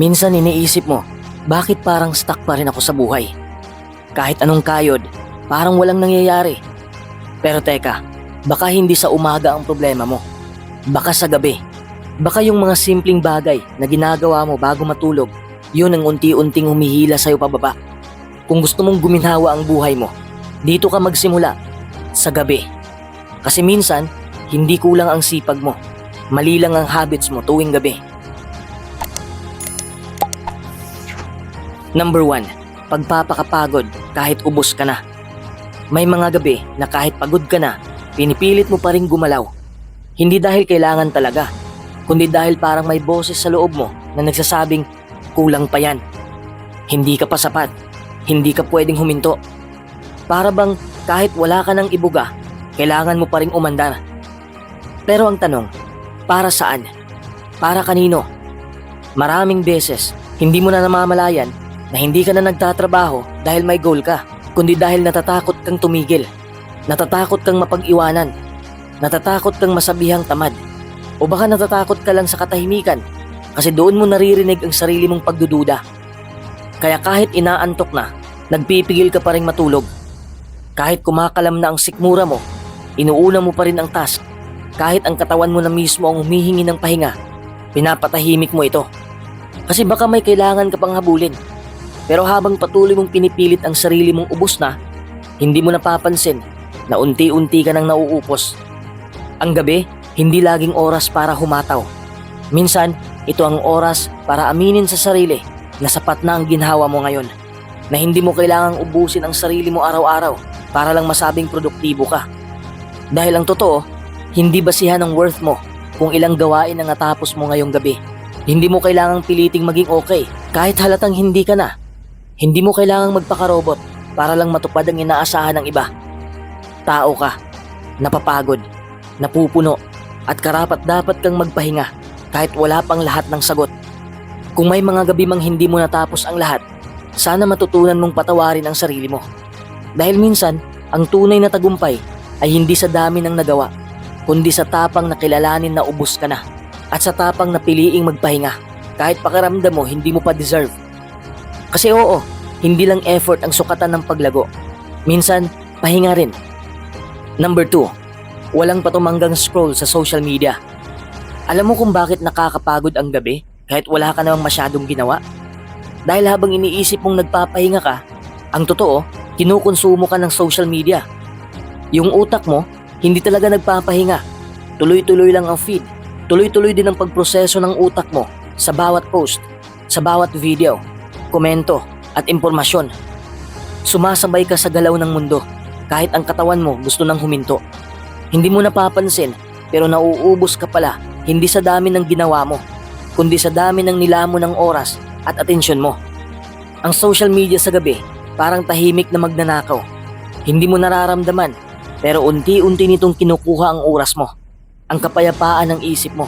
Minsan iniisip mo, bakit parang stuck pa rin ako sa buhay? Kahit anong kayod, parang walang nangyayari. Pero teka, baka hindi sa umaga ang problema mo. Baka sa gabi. Baka yung mga simpleng bagay na ginagawa mo bago matulog, yun ang unti-unting humihila sa'yo pababa. Kung gusto mong guminhawa ang buhay mo, dito ka magsimula, sa gabi. Kasi minsan, hindi kulang ang sipag mo. Mali lang ang habits mo tuwing gabi. Number 1, pagpapakapagod kahit ubos ka na. May mga gabi na kahit pagod ka na, pinipilit mo pa rin gumalaw. Hindi dahil kailangan talaga, kundi dahil parang may boses sa loob mo na nagsasabing, kulang pa yan. Hindi ka pa sapat, hindi ka pwedeng huminto. Para bang kahit wala ka ng ibuga, kailangan mo pa rin umandar. Pero ang tanong, para saan? Para kanino? Maraming beses, hindi mo na namamalayan na hindi ka na nagtatrabaho dahil may goal ka, kundi dahil natatakot kang tumigil. Natatakot kang mapag-iwanan. Natatakot kang masabihang tamad. O baka natatakot ka lang sa katahimikan kasi doon mo naririnig ang sarili mong pagdududa. Kaya kahit inaantok na, nagpipigil ka pa rin matulog. Kahit kumakalam na ang sikmura mo, inuuna mo pa rin ang task. Kahit ang katawan mo na mismo ang humihingi ng pahinga, pinapatahimik mo ito. Kasi baka may kailangan ka pang habulin. Pero habang patuloy mong pinipilit ang sarili mong ubos na, hindi mo napapansin na unti-unti ka nang nauupos. Ang gabi, hindi laging oras para humataw. Minsan, ito ang oras para aminin sa sarili na sapat na ang ginhawa mo ngayon. Na hindi mo kailangang ubusin ang sarili mo araw-araw para lang masabing produktibo ka. Dahil ang totoo, hindi basihan ang worth mo kung ilang gawain ang natapos mo ngayong gabi. Hindi mo kailangang piliting maging okay kahit halatang hindi ka na. Hindi mo kailangang magpakarobot para lang matupad ang inaasahan ng iba. Tao ka, napapagod, napupuno, at karapat dapat kang magpahinga kahit wala pang lahat ng sagot. Kung may mga gabi mang hindi mo natapos ang lahat, sana matutunan mong patawarin ang sarili mo. Dahil minsan, ang tunay na tagumpay ay hindi sa dami ng nagawa, kundi sa tapang na kilalanin na ubos ka na at sa tapang na piliing magpahinga kahit pakiramdam mo hindi mo pa deserve. Kasi oo, hindi lang effort ang sukatan ng paglago. Minsan, pahinga rin. Number 2, walang patumanggang scroll sa social media. Alam mo kung bakit nakakapagod ang gabi kahit wala ka namang masyadong ginawa? Dahil habang iniisip mong nagpapahinga ka, ang totoo, kinukonsumo ka ng social media. Yung utak mo, hindi talaga nagpapahinga. Tuloy-tuloy lang ang feed. Tuloy-tuloy din ang pagproseso ng utak mo sa bawat post, sa bawat video, komento at impormasyon. Sumasabay ka sa galaw ng mundo kahit ang katawan mo gusto nang huminto. Hindi mo napapansin pero nauubos ka pala hindi sa dami ng ginawa mo, kundi sa dami ng nilamo ng oras at atensyon mo. Ang social media sa gabi parang tahimik na magnanakaw. Hindi mo nararamdaman pero unti-unti nitong kinukuha ang oras mo, ang kapayapaan ng isip mo,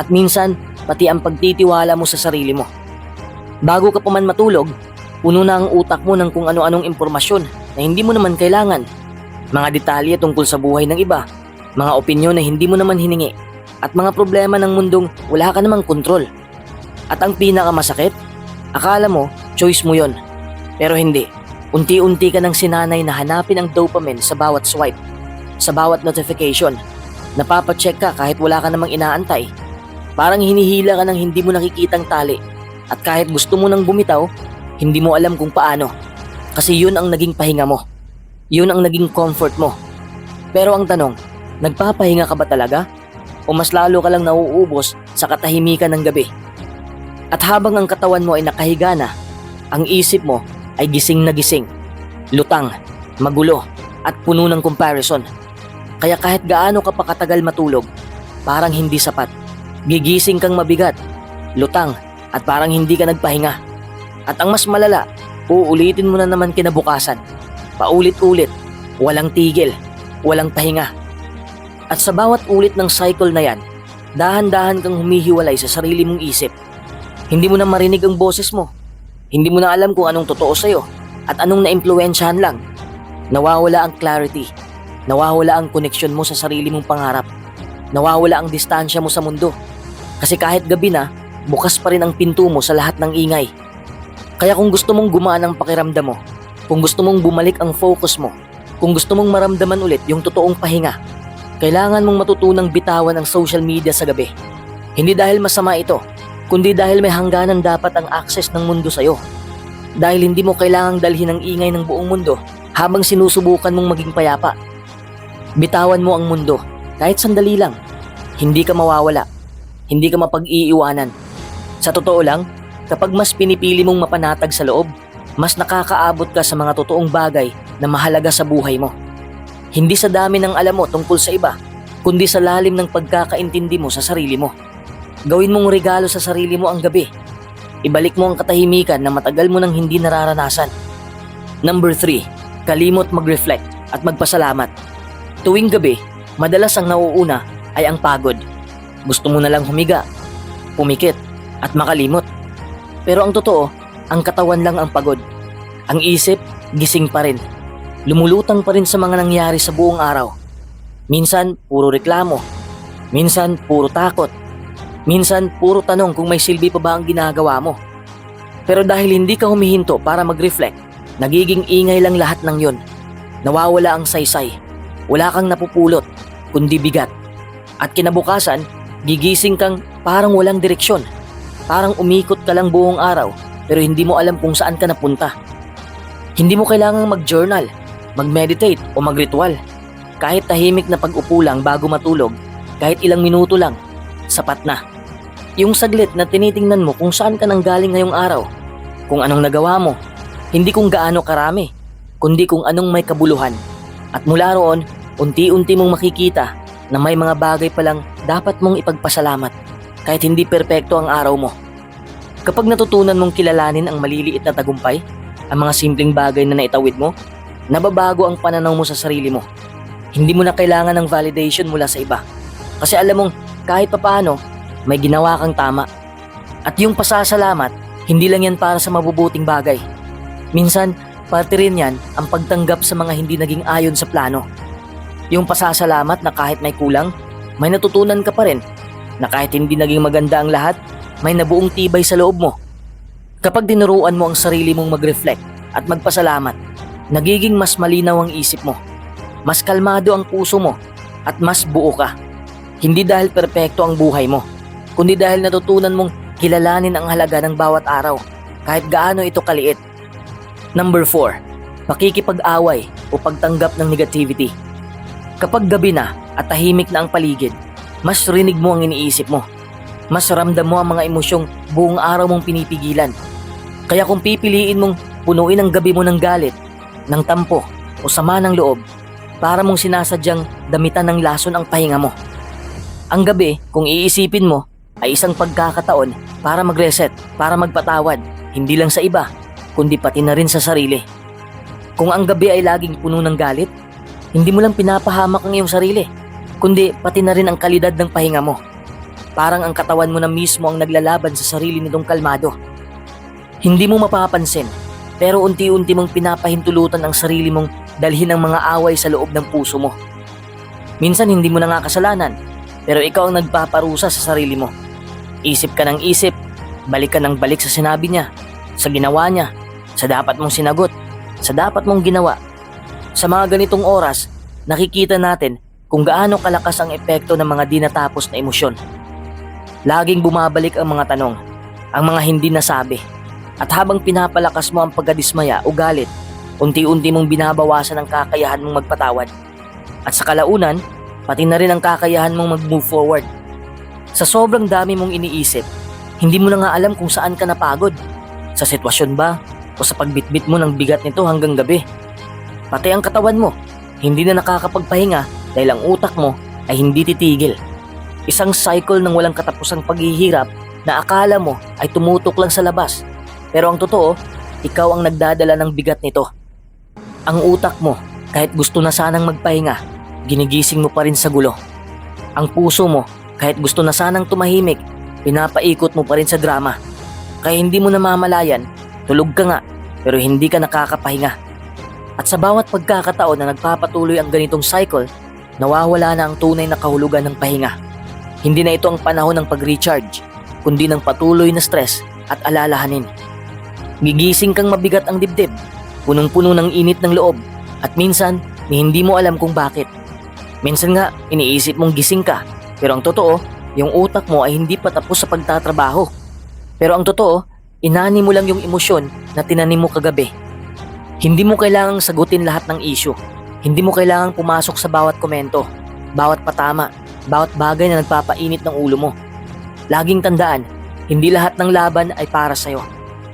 at minsan pati ang pagtitiwala mo sa sarili mo. Bago ka pa man matulog, puno na ang utak mo ng kung ano-anong impormasyon na hindi mo naman kailangan. Mga detalye tungkol sa buhay ng iba, mga opinyon na hindi mo naman hiningi, at mga problema ng mundong wala ka namang kontrol. At ang pinakamasakit, akala mo choice mo yon. Pero hindi. Unti-unti ka nang sinanay na hanapin ang dopamine sa bawat swipe, sa bawat notification. Napapacheck ka kahit wala ka namang inaantay. Parang hinihila ka ng hindi mo nakikitang tali. At kahit gusto mo nang bumitaw, hindi mo alam kung paano. Kasi yun ang naging pahinga mo. Yun ang naging comfort mo. Pero ang tanong, nagpapahinga ka ba talaga? O mas lalo ka lang nauubos sa katahimikan ng gabi? At habang ang katawan mo ay nakahiga na, ang isip mo ay gising na gising, lutang, magulo, at puno ng comparison. Kaya kahit gaano ka pa katagal matulog, parang hindi sapat. Gigising kang mabigat, lutang, at parang hindi ka nagpahinga. At ang mas malala, uulitin mo na naman kinabukasan. Paulit-ulit, walang tigil, walang pahinga. At sa bawat ulit ng cycle na yan, dahan-dahan kang humihiwalay sa sarili mong isip. Hindi mo na marinig ang boses mo. Hindi mo na alam kung anong totoo sa'yo at anong naimpluwensyahan lang. Nawawala ang clarity. Nawawala ang koneksyon mo sa sarili mong pangarap. Nawawala ang distansya mo sa mundo. Kasi kahit gabi na, bukas pa rin ang pinto mo sa lahat ng ingay. Kaya kung gusto mong gumaan ang pakiramdam mo, kung gusto mong bumalik ang focus mo, kung gusto mong maramdaman ulit yung totoong pahinga, kailangan mong matutunang bitawan ang social media sa gabi. Hindi dahil masama ito, kundi dahil may hangganan dapat ang access ng mundo sa'yo. Dahil hindi mo kailangang dalhin ang ingay ng buong mundo habang sinusubukan mong maging payapa. Bitawan mo ang mundo, kahit sandali lang. Hindi ka mawawala. Hindi ka mapag-iiwanan. Sa totoo lang, kapag mas pinipili mong mapanatag sa loob, mas nakakaabot ka sa mga totoong bagay na mahalaga sa buhay mo. Hindi sa dami ng alam mo tungkol sa iba, kundi sa lalim ng pagkakaintindi mo sa sarili mo. Gawin mong regalo sa sarili mo ang gabi. Ibalik mo ang katahimikan na matagal mo nang hindi nararanasan. Number 3. Kalimot mag-reflect at magpasalamat. Tuwing gabi, madalas ang nauuna ay ang pagod. Gusto mo na lang humiga, pumikit, at makalimot. Pero ang totoo, ang katawan lang ang pagod. Ang isip, gising pa rin. Lumulutang pa rin sa mga nangyari sa buong araw. Minsan, puro reklamo. Minsan, puro takot. Minsan, puro tanong kung may silbi pa ba ang ginagawa mo. Pero dahil hindi ka humihinto para mag-reflect, nagiging ingay lang lahat ng yon. Nawawala ang saysay. Wala kang napupulot, kundi bigat. At kinabukasan, gigising kang parang walang direksyon. Parang umikot ka lang buong araw pero hindi mo alam kung saan ka napunta. Hindi mo kailangang mag-journal, mag-meditate o mag-ritual. Kahit tahimik na pag-upo lang bago matulog, kahit ilang minuto lang, sapat na. Yung saglit na tinitingnan mo kung saan ka nanggaling ngayong araw, kung anong nagawa mo, hindi kung gaano karami, kundi kung anong may kabuluhan. At mula roon, unti-unti mong makikita na may mga bagay palang dapat mong ipagpasalamat kahit hindi perpekto ang araw mo. Kapag natutunan mong kilalanin ang maliliit na tagumpay, ang mga simpleng bagay na naitawid mo, nababago ang pananaw mo sa sarili mo. Hindi mo na kailangan ng validation mula sa iba. Kasi alam mong kahit papaano, may ginawa kang tama. At yung pasasalamat, hindi lang yan para sa mabubuting bagay. Minsan, parte rin yan ang pagtanggap sa mga hindi naging ayon sa plano. Yung pasasalamat na kahit may kulang, may natutunan ka pa rin. Na kahit hindi naging maganda ang lahat, may nabuong tibay sa loob mo. Kapag dinuruan mo ang sarili mong mag-reflect at magpasalamat, nagiging mas malinaw ang isip mo. Mas kalmado ang puso mo at mas buo ka. Hindi dahil perpekto ang buhay mo, kundi dahil natutunan mong kilalanin ang halaga ng bawat araw, kahit gaano ito kaliit. Number 4. Pakikipag-away o pagtanggap ng negativity. Kapag gabi na at tahimik na ang paligid, mas rinig mo ang iniisip mo. Mas ramdam mo ang mga emosyong buong araw mong pinipigilan. Kaya kung pipiliin mong punuin ang gabi mo ng galit, ng tampo o sama ng loob, para mong sinasadyang damitan ng lason ang pahinga mo. Ang gabi, kung iisipin mo, ay isang pagkakataon para mag-reset, para magpatawad, hindi lang sa iba, kundi pati na rin sa sarili. Kung ang gabi ay laging puno ng galit, hindi mo lang pinapahamak ang iyong sarili, kundi pati na rin ang kalidad ng pahinga mo. Parang ang katawan mo na mismo ang naglalaban sa sarili nitong kalmado. Hindi mo mapapansin, pero unti-unti mong pinapahintulutan ang sarili mong dalhin ang mga away sa loob ng puso mo. Minsan hindi mo na nga kasalanan, pero ikaw ang nagpaparusa sa sarili mo. Isip ka ng isip, balik ka ng balik sa sinabi niya, sa ginawa niya, sa dapat mong sinagot, sa dapat mong ginawa. Sa mga ganitong oras, nakikita natin kung gaano kalakas ang epekto ng mga di natapos na emosyon. Laging bumabalik ang mga tanong, ang mga hindi nasabi. At habang pinapalakas mo ang pagkadismaya o galit, unti-unti mong binabawasan ang kakayahan mong magpatawad. At sa kalaunan, pati na rin ang kakayahan mong mag-move forward. Sa sobrang dami mong iniisip, hindi mo na nga alam kung saan ka napagod. Sa sitwasyon ba o sa pagbitbit mo ng bigat nito hanggang gabi. Pati ang katawan mo, hindi na nakakapagpahinga dahil ang utak mo ay hindi titigil. Isang cycle ng walang katapusang paghihirap na akala mo ay tumutok lang sa labas. Pero ang totoo, ikaw ang nagdadala ng bigat nito. Ang utak mo, kahit gusto na sanang magpahinga, ginigising mo pa rin sa gulo. Ang puso mo, kahit gusto na sanang tumahimik, pinapaikot mo pa rin sa drama. Kaya hindi mo namamalayan, tulog ka nga, pero hindi ka nakakapahinga. At sa bawat pagkakataon na nagpapatuloy ang ganitong cycle, nawawala na ang tunay na kahulugan ng pahinga. Hindi na ito ang panahon ng pag-recharge, kundi ng patuloy na stress at alalahanin. Gigising kang mabigat ang dibdib, punong-puno ng init ng loob, at minsan, hindi mo alam kung bakit. Minsan nga, iniisip mong gising ka, pero ang totoo, yung utak mo ay hindi pa tapos sa pagtatrabaho. Pero ang totoo, inani mo lang yung emosyon na tinanim mo kagabi. Hindi mo kailangang sagutin lahat ng issue. Hindi mo kailangang pumasok sa bawat komento, bawat patama, bawat bagay na nagpapainit ng ulo mo. Laging tandaan, hindi lahat ng laban ay para sa'yo.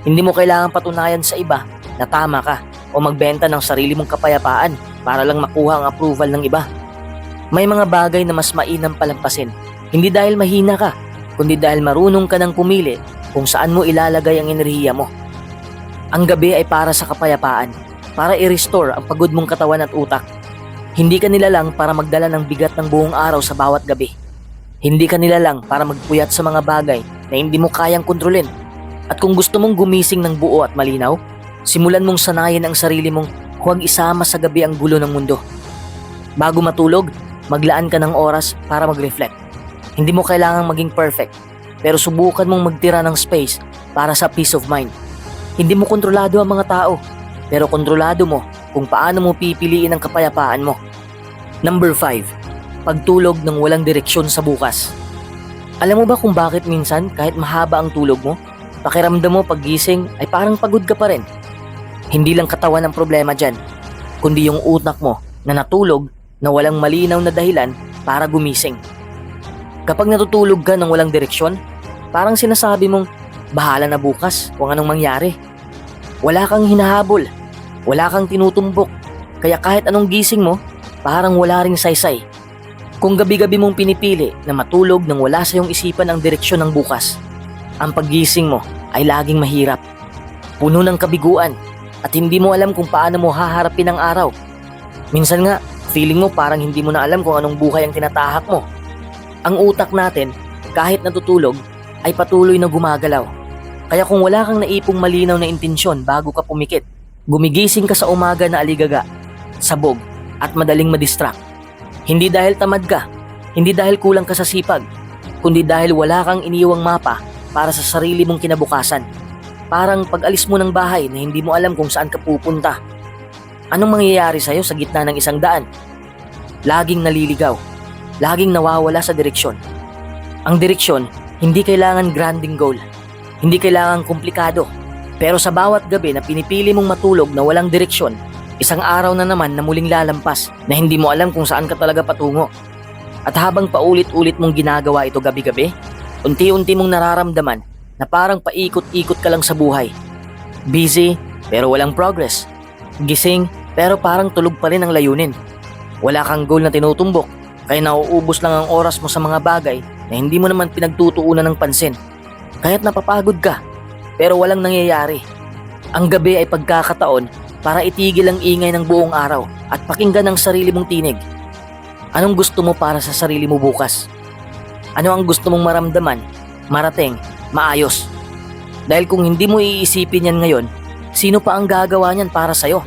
Hindi mo kailangang patunayan sa iba na tama ka o magbenta ng sarili mong kapayapaan para lang makuha ang approval ng iba. May mga bagay na mas mainam palampasin, hindi dahil mahina ka, kundi dahil marunong ka ng pumili kung saan mo ilalagay ang enerhiya mo. Ang gabi ay para sa kapayapaan, para i-restore ang pagod mong katawan at utak. Hindi ka nilalang para magdala ng bigat ng buong araw sa bawat gabi. Hindi ka nilalang para magpuyat sa mga bagay na hindi mo kayang kontrolin. At kung gusto mong gumising ng buo at malinaw, simulan mong sanayin ang sarili mong huwag isama sa gabi ang gulo ng mundo. Bago matulog, maglaan ka ng oras para mag-reflect. Hindi mo kailangang maging perfect, pero subukan mong magtira ng space para sa peace of mind. Hindi mo kontrolado ang mga tao, pero kontrolado mo kung paano mo pipiliin ang kapayapaan mo. Number 5. Pagtulog ng walang direksyon sa bukas. Alam mo ba kung bakit minsan kahit mahaba ang tulog mo, pakiramdam mo paggising ay parang pagod ka pa rin? Hindi lang katawan ang problema dyan, kundi yung utak mo na natulog na walang malinaw na dahilan para gumising. Kapag natutulog ka ng walang direksyon, parang sinasabi mong, bahala na bukas kung anong mangyari. Wala kang hinahabol, wala kang tinutumbok, kaya kahit anong gising mo, parang wala ring saysay. Kung gabi-gabi mong pinipili na matulog nang wala sa iyong isipan ang direksyon ng bukas, ang paggising mo ay laging mahirap. Puno ng kabiguan at hindi mo alam kung paano mo haharapin ang araw. Minsan nga, feeling mo parang hindi mo na alam kung anong buhay ang tinatahak mo. Ang utak natin, kahit natutulog, ay patuloy na gumagalaw. Kaya kung wala kang naipong malinaw na intensyon bago ka pumikit, gumigising ka sa umaga na aligaga, sabog, at madaling madistract. Hindi dahil tamad ka, hindi dahil kulang ka sa sipag, kundi dahil wala kang iniwang mapa para sa sarili mong kinabukasan. Parang pag-alis mo ng bahay na hindi mo alam kung saan ka pupunta. Anong mangyayari sa'yo sa gitna ng isang daan? Laging naliligaw, laging nawawala sa direksyon. Ang direksyon, hindi kailangan granding goal, hindi kailangan komplikado. Pero sa bawat gabi na pinipili mong matulog na walang direksyon, isang araw na naman na muling lalampas na hindi mo alam kung saan ka talaga patungo. At habang paulit-ulit mong ginagawa ito gabi-gabi, unti-unti mong nararamdaman na parang paikot-ikot ka lang sa buhay. Busy pero walang progress. Gising pero parang tulog pa rin ang layunin. Wala kang goal na tinutumbok kaya nauubos lang ang oras mo sa mga bagay na hindi mo naman pinagtutuunan ng pansin. Kaya't napapagod ka pero walang nangyayari. Ang gabi ay pagkakataon para itigil ang ingay ng buong araw at pakinggan ang sarili mong tinig. Anong gusto mo para sa sarili mo bukas? Ano ang gusto mong maramdaman, marating, maayos? Dahil kung hindi mo iisipin yan ngayon, sino pa ang gagawa niyan para sa'yo?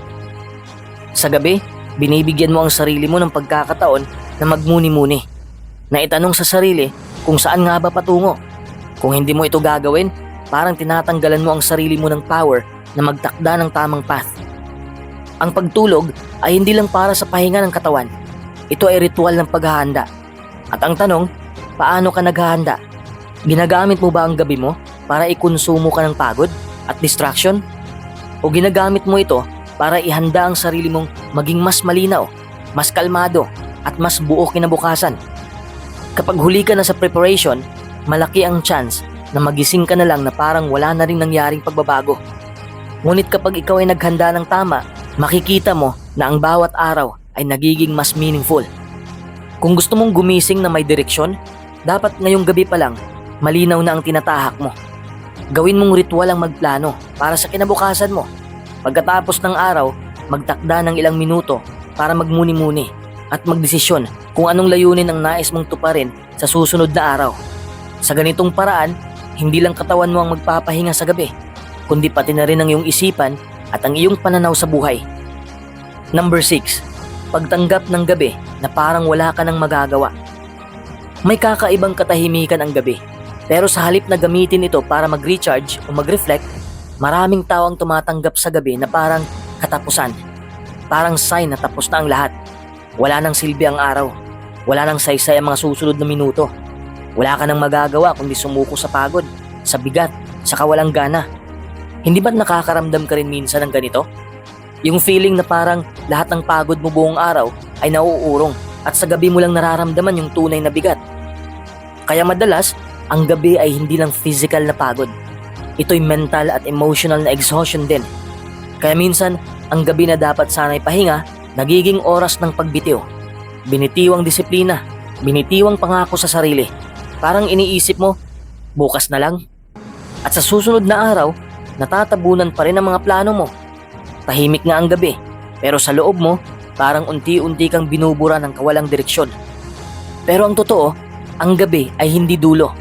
Sa gabi, binibigyan mo ang sarili mo ng pagkakataon na magmuni-muni. Na itanong sa sarili kung saan nga ba patungo. Kung hindi mo ito gagawin, parang tinatanggalan mo ang sarili mo ng power na magtakda ng tamang path. Ang pagtulog ay hindi lang para sa pahinga ng katawan. Ito ay ritual ng paghahanda. At ang tanong, paano ka naghahanda? Ginagamit mo ba ang gabi mo para ikonsumo ka ng pagod at distraction? O ginagamit mo ito para ihanda ang sarili mong maging mas malinaw, mas kalmado, at mas buo kinabukasan? Kapag huli ka na sa preparation, malaki ang chance na magising ka na lang na parang wala na rin nangyaring pagbabago. Ngunit kapag ikaw ay naghanda ng tama, makikita mo na ang bawat araw ay nagiging mas meaningful. Kung gusto mong gumising na may direksyon, dapat ngayong gabi pa lang, malinaw na ang tinatahak mo. Gawin mong ritual ang magplano para sa kinabukasan mo. Pagkatapos ng araw, magtakda ng ilang minuto para magmuni-muni at magdesisyon kung anong layunin ang nais mong tuparin sa susunod na araw. Sa ganitong paraan, hindi lang katawan mo ang magpapahinga sa gabi, kundi pati na rin ang iyong isipan at ang iyong pananaw sa buhay. Number 6. Pagtanggap ng gabi na parang wala ka nang magagawa. May kakaibang katahimikan ang gabi. Pero sa halip na gamitin ito para mag-recharge o mag-reflect, maraming tao ang tumatanggap sa gabi na parang katapusan. Parang sign na tapos na ang lahat. Wala nang silbi ang araw. Wala nang saysay ang mga susunod na minuto. Wala ka nang magagawa kundi sumuko sa pagod, sa bigat, sa kawalang gana. Hindi ba't nakakaramdam ka rin minsan ng ganito? Yung feeling na parang lahat ng pagod mo buong araw ay nauurong at sa gabi mo lang nararamdaman yung tunay na bigat. Kaya madalas, ang gabi ay hindi lang physical na pagod. Ito'y mental at emotional na exhaustion din. Kaya minsan, ang gabi na dapat sana'y pahinga, nagiging oras ng pagbitiw. Binitiwang disiplina, binitiwang pangako sa sarili. Parang iniisip mo, bukas na lang. At sa susunod na araw, natatabunan pa rin ang mga plano mo. Tahimik nga ang gabi, pero sa loob mo, parang unti-unti kang binubura ng kawalang direksyon. Pero ang totoo, ang gabi ay hindi dulo.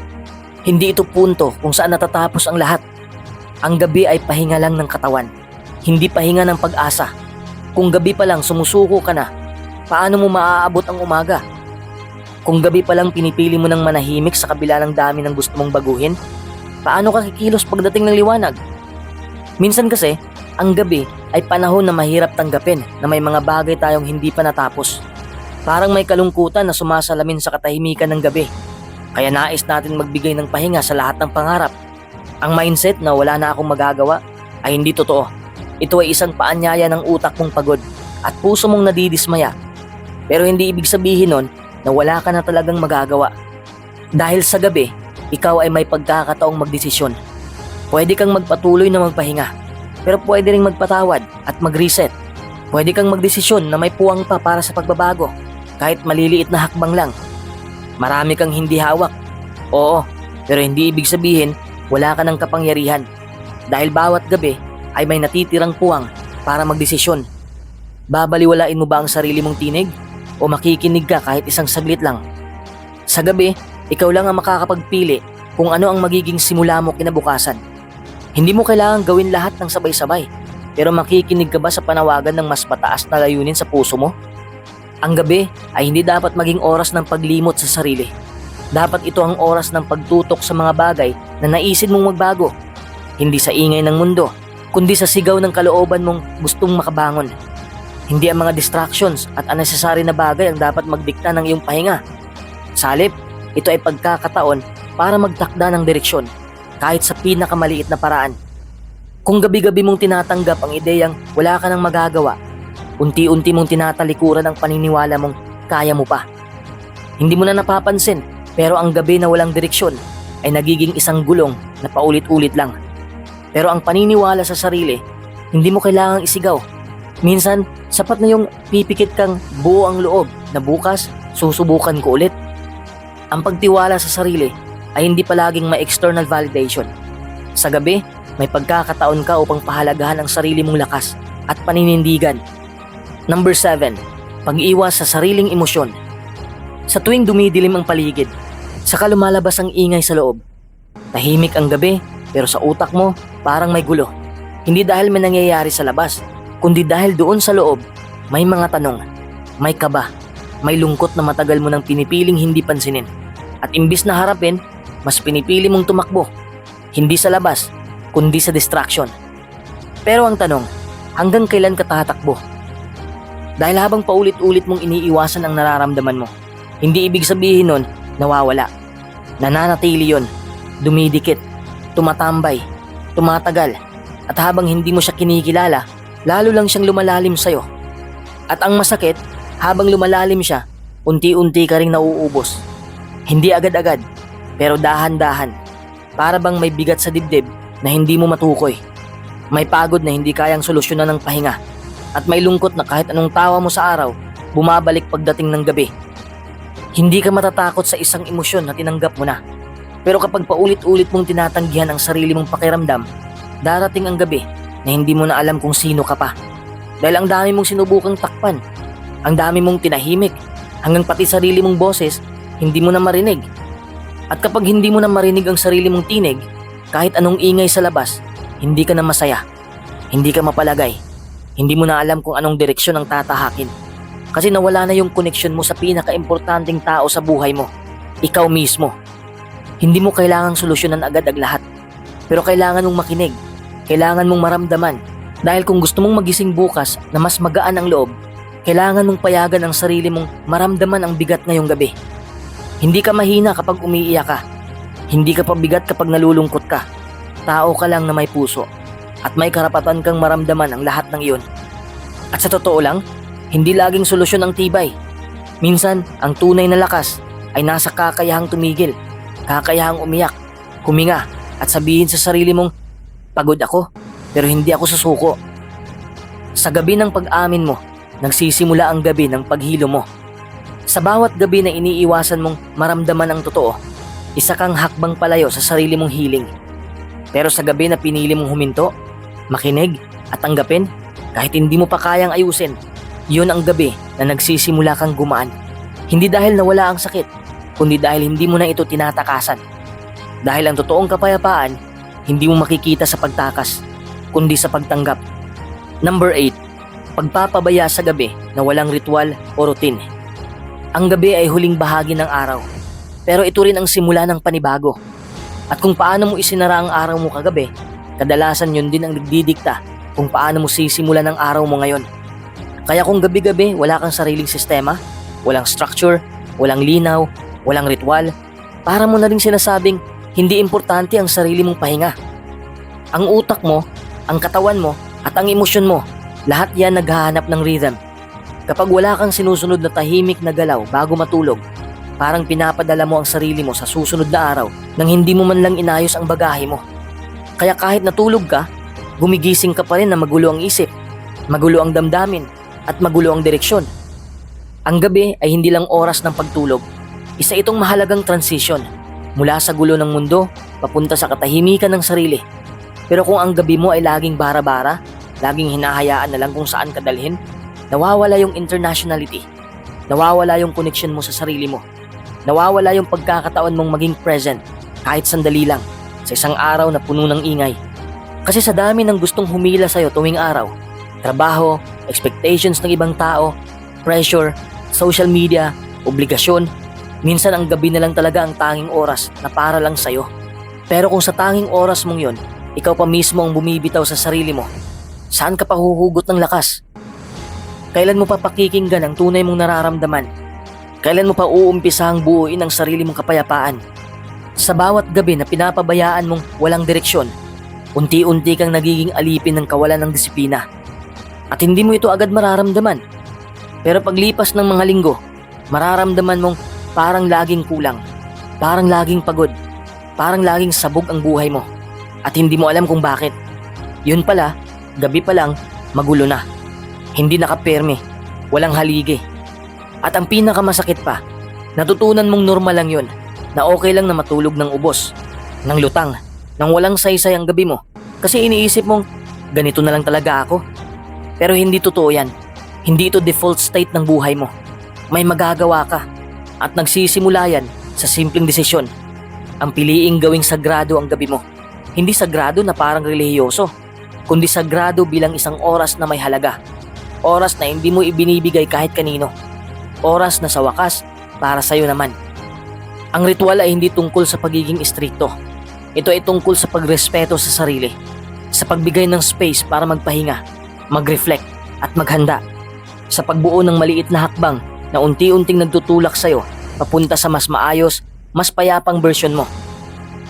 Hindi ito punto kung saan natatapos ang lahat. Ang gabi ay pahinga lang ng katawan, hindi pahinga ng pag-asa. Kung gabi pa lang sumusuko ka na, paano mo maaabot ang umaga? Kung gabi pa lang pinipili mo ng manahimik sa kabila ng dami ng gusto mong baguhin, paano ka kikilos pagdating ng liwanag? Minsan kasi, ang gabi ay panahon na mahirap tanggapin na may mga bagay tayong hindi pa natapos. Parang may kalungkutan na sumasalamin sa katahimikan ng gabi. Kaya nais natin magbigay ng pahinga sa lahat ng pangarap. Ang mindset na wala na akong magagawa ay hindi totoo. Ito ay isang paanyaya ng utak mong pagod at puso mong nadidismaya. Pero hindi ibig sabihin nun na wala ka na talagang magagawa. Dahil sa gabi, ikaw ay may pagkakataong magdesisyon. Pwede kang magpatuloy na magpahinga, pero pwede ring magpatawad at mag-reset. Pwede kang magdesisyon na may puwang pa para sa pagbabago, kahit maliliit na hakbang lang. Marami kang hindi hawak. Oo, pero hindi ibig sabihin wala ka ng kapangyarihan. Dahil bawat gabi ay may natitirang puwang para magdesisyon. Babaliwalain mo ba ang sarili mong tinig? O makikinig ka kahit isang saglit lang? Sa gabi, ikaw lang ang makakapagpili kung ano ang magiging simula mo kinabukasan. Hindi mo kailangan gawin lahat ng sabay-sabay, pero makikinig ka ba sa panawagan ng mas mataas na layunin sa puso mo? Ang gabi ay hindi dapat maging oras ng paglimot sa sarili. Dapat ito ang oras ng pagtutok sa mga bagay na naisin mong magbago. Hindi sa ingay ng mundo, kundi sa sigaw ng kalooban mong gustong makabangon. Hindi ang mga distractions at unnecessary na bagay ang dapat magdikta ng iyong pahinga. Salip, ito ay pagkakataon para magtakda ng direksyon kahit sa pinakamaliit na paraan. Kung gabi-gabi mong tinatanggap ang ideyang wala ka nang magagawa, unti-unti mong tinatalikuran ang paniniwala mong kaya mo pa. Hindi mo na napapansin pero ang gabi na walang direksyon ay nagiging isang gulong na paulit-ulit lang. Pero ang paniniwala sa sarili, hindi mo kailangang isigaw. Minsan, sapat na yung pipikit kang buo ang loob na bukas susubukan ko ulit. Ang pagtiwala sa sarili ay hindi palaging may external validation. Sa gabi, may pagkakataon ka upang pahalagahan ang sarili mong lakas at paninindigan. Number 7. Pag-iwas sa sariling emosyon. Sa tuwing dumidilim ang paligid, saka lumalabas ang ingay sa loob. Tahimik ang gabi, pero sa utak mo, parang may gulo. Hindi dahil may nangyayari sa labas, kundi dahil doon sa loob, may mga tanong, may kaba, may lungkot na matagal mo nang pinipiling hindi pansinin. At imbis na harapin, mas pinipili mong tumakbo. Hindi sa labas, kundi sa distraction. Pero ang tanong, hanggang kailan ka tatakbo? Dahil habang paulit-ulit mong iniiwasan ang nararamdaman mo, hindi ibig sabihin nun nawawala. Nananatili yon, dumidikit, tumatambay, tumatagal, at habang hindi mo siya kinikilala, lalo lang siyang lumalalim sa'yo. At ang masakit, habang lumalalim siya, unti-unti ka rin nauubos. Hindi agad-agad, pero dahan-dahan. Para bang may bigat sa dibdib na hindi mo matukoy. May pagod na hindi kayang solusyonan ng pahinga. At may lungkot na kahit anong tawa mo sa araw, bumabalik pagdating ng gabi. Hindi ka matatakot sa isang emosyon na tinanggap mo na. Pero kapag paulit-ulit mong tinatanggihan ang sarili mong pakiramdam, darating ang gabi na hindi mo na alam kung sino ka pa. Dahil ang dami mong sinubukang takpan, ang dami mong tinahimik, hanggang pati sarili mong boses, hindi mo na marinig. At kapag hindi mo na marinig ang sarili mong tinig, kahit anong ingay sa labas, hindi ka na masaya. Hindi ka mapalagay. Hindi mo na alam kung anong direksyon ang tatahakin. Kasi nawala na yung koneksyon mo sa pinaka-importanting tao sa buhay mo. Ikaw mismo. Hindi mo kailangang solusyonan agad ang lahat. Pero kailangan mong makinig. Kailangan mong maramdaman. Dahil kung gusto mong magising bukas na mas magaan ang loob, kailangan mong payagan ang sarili mong maramdaman ang bigat ngayong gabi. Hindi ka mahina kapag umiiyak ka. Hindi ka pabigat kapag nalulungkot ka. Tao ka lang na may puso. At may karapatan kang maramdaman ang lahat ng iyon. At sa totoo lang, hindi laging solusyon ang tibay. Minsan, ang tunay na lakas ay nasa kakayahang tumigil, kakayahang umiyak, huminga at sabihin sa sarili mong, pagod ako, pero hindi ako susuko. Sa gabi ng pag-amin mo, nagsisimula ang gabi ng paghilo mo. Sa bawat gabi na iniiwasan mong maramdaman ang totoo, isa kang hakbang palayo sa sarili mong healing. Pero sa gabi na pinili mong huminto, makinig at tanggapin, kahit hindi mo pa kayang ayusin, yun ang gabi na nagsisimula kang gumaan. Hindi dahil nawala ang sakit, kundi dahil hindi mo na ito tinatakasan. Dahil ang totoong kapayapaan, hindi mo makikita sa pagtakas, kundi sa pagtanggap. Number 8. Pagpapabaya sa gabi na walang ritual o routine. Ang gabi ay huling bahagi ng araw, pero ito rin ang simula ng panibago. At kung paano mo isinara ang araw mo kagabi, kadalasan yun din ang nagdidikta kung paano mo sisimulan ang araw mo ngayon. Kaya kung gabi-gabi wala kang sariling sistema, walang structure, walang linaw, walang ritual, para mo na rin sinasabing hindi importante ang sarili mong pahinga. Ang utak mo, ang katawan mo, at ang emosyon mo, lahat yan naghahanap ng rhythm. Kapag wala kang sinusunod na tahimik na galaw bago matulog, parang pinapadala mo ang sarili mo sa susunod na araw nang hindi mo man lang inayos ang bagahe mo. Kaya kahit natulog ka, gumigising ka pa rin na magulo ang isip, magulo ang damdamin, at magulo ang direksyon. Ang gabi ay hindi lang oras ng pagtulog. Isa itong mahalagang transition mula sa gulo ng mundo papunta sa katahimikan ng sarili. Pero kung ang gabi mo ay laging bara-bara, laging hinahayaan na lang kung saan ka dalhin, nawawala yung internationality. Nawawala yung connection mo sa sarili mo. Nawawala yung pagkakataon mong maging present kahit sandali lang sa isang araw na puno ng ingay. Kasi sa dami ng gustong humila sa'yo tuwing araw, trabaho, expectations ng ibang tao, pressure, social media, obligasyon, minsan ang gabi na lang talaga ang tanging oras na para lang sa'yo. Pero kung sa tanging oras mong yon, ikaw pa mismo ang bumibitaw sa sarili mo, saan ka pa huhugot ng lakas? Kailan mo pa pakikinggan ang tunay mong nararamdaman? Kailan mo pa uumpisahang buuin ang sarili mong kapayapaan? Sa bawat gabi na pinapabayaan mong walang direksyon, unti-unti kang nagiging alipin ng kawalan ng disiplina. At hindi mo ito agad mararamdaman. Pero paglipas ng mga linggo, mararamdaman mong parang laging kulang, parang laging pagod, parang laging sabog ang buhay mo. At hindi mo alam kung bakit. Yun pala, gabi pa lang, magulo na. Hindi nakapirme, walang haligi. At ang pinakamasakit pa, natutunan mong normal lang yun, na okay lang na matulog ng ubos, ng lutang, nang walang saysay ang gabi mo. Kasi iniisip mong, ganito na lang talaga ako. Pero hindi totoo yan. Hindi ito default state ng buhay mo. May magagawa ka. At nagsisimula yan sa simpleng desisyon. Ang piliing gawing sagrado ang gabi mo. Hindi sagrado na parang relihiyoso, kundi sagrado bilang isang oras na may halaga. Oras na hindi mo ibinibigay kahit kanino. Oras na sa wakas, para sa'yo naman. Ang ritual ay hindi tungkol sa pagiging istrikto. Ito ay tungkol sa pagrespeto sa sarili, sa pagbigay ng space para magpahinga, mag-reflect at maghanda, sa pagbuo ng maliit na hakbang na unti-unting nagtutulak sa'yo papunta sa mas maayos, mas payapang version mo.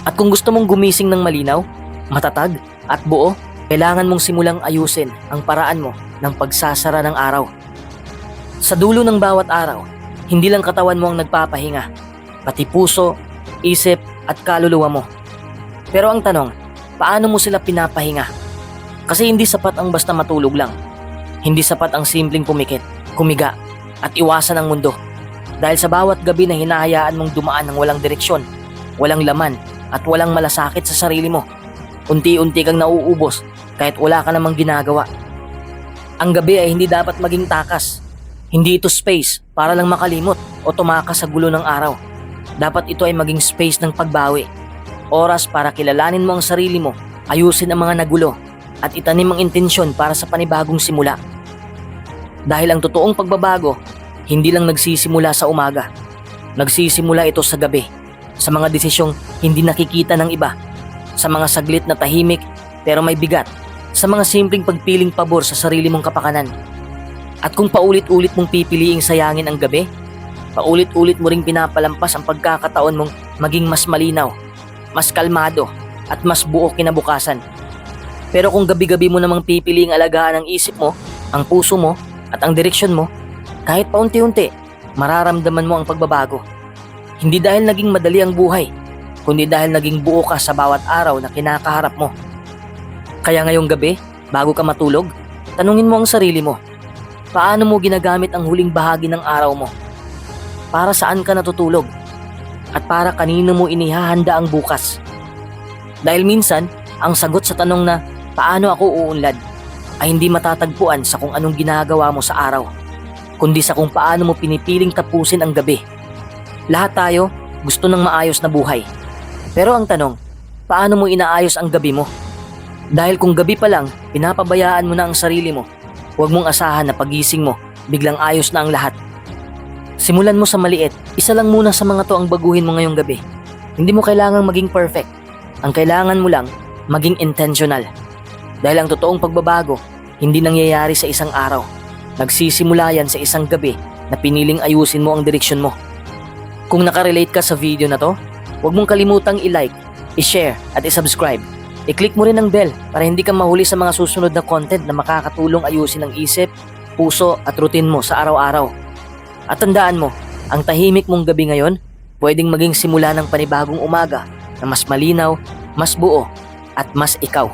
At kung gusto mong gumising ng malinaw, matatag at buo, kailangan mong simulang ayusin ang paraan mo ng pagsasara ng araw. Sa dulo ng bawat araw, hindi lang katawan mo ang nagpapahinga, pati puso, isip at kaluluwa mo. Pero ang tanong, paano mo sila pinapahinga? Kasi hindi sapat ang basta matulog lang. Hindi sapat ang simpleng pumikit, kumiga, at iwasan ang mundo. Dahil sa bawat gabi na hinahayaan mong dumaan ng walang direksyon, walang laman, at walang malasakit sa sarili mo, unti-unti kang nauubos kahit wala ka namang ginagawa. Ang gabi ay hindi dapat maging takas. Hindi ito space para lang makalimot o tumakas sa gulo ng araw. Dapat ito ay maging space ng pagbawi. Oras para kilalanin mo ang sarili mo, ayusin ang mga nagulo, at itanim ang intensyon para sa panibagong simula. Dahil ang totoong pagbabago, hindi lang nagsisimula sa umaga. Nagsisimula ito sa gabi. sa mga desisyong hindi nakikita ng iba, sa mga saglit na tahimik pero may bigat, sa mga simpleng pagpiling pabor sa sarili mong kapakanan. At kung paulit-ulit mong pipiliing sayangin ang gabi, paulit-ulit mo ring pinapalampas ang pagkakataon mong maging mas malinaw, mas kalmado, at mas buo kinabukasan. Pero kung gabi-gabi mo namang pipiliing alagaan ang isip mo, ang puso mo, at ang direksyon mo, kahit paunti-unti, mararamdaman mo ang pagbabago. Hindi dahil naging madali ang buhay, kundi dahil naging buo ka sa bawat araw na kinakaharap mo. Kaya ngayong gabi, bago ka matulog, tanungin mo ang sarili mo, paano mo ginagamit ang huling bahagi ng araw mo? Para saan ka natutulog? At para kanino mo inihahanda ang bukas? Dahil minsan, ang sagot sa tanong na paano ako uunlad ay hindi matatagpuan sa kung anong ginagawa mo sa araw, kundi sa kung paano mo pinipiling tapusin ang gabi. Lahat tayo gusto ng maayos na buhay. Pero ang tanong, paano mo inaayos ang gabi mo? Dahil kung gabi pa lang, pinapabayaan mo na ang sarili mo, huwag mong asahan na pagising mo, biglang ayos na ang lahat. Simulan mo sa maliit, isa lang muna sa mga to ang baguhin mo ngayong gabi. Hindi mo kailangang maging perfect. Ang kailangan mo lang, maging intentional. Dahil ang totoong pagbabago, hindi nangyayari sa isang araw. Nagsisimula yan sa isang gabi na piniling ayusin mo ang direksyon mo. Kung nakarelate ka sa video na to, huwag mong kalimutang i-like, i-share at i-subscribe. I-click mo rin ang bell para hindi ka mahuli sa mga susunod na content na makakatulong ayusin ang isip, puso at routine mo sa araw-araw. At tandaan mo, ang tahimik mong gabi ngayon, pwedeng maging simula ng panibagong umaga na mas malinaw, mas buo at mas ikaw.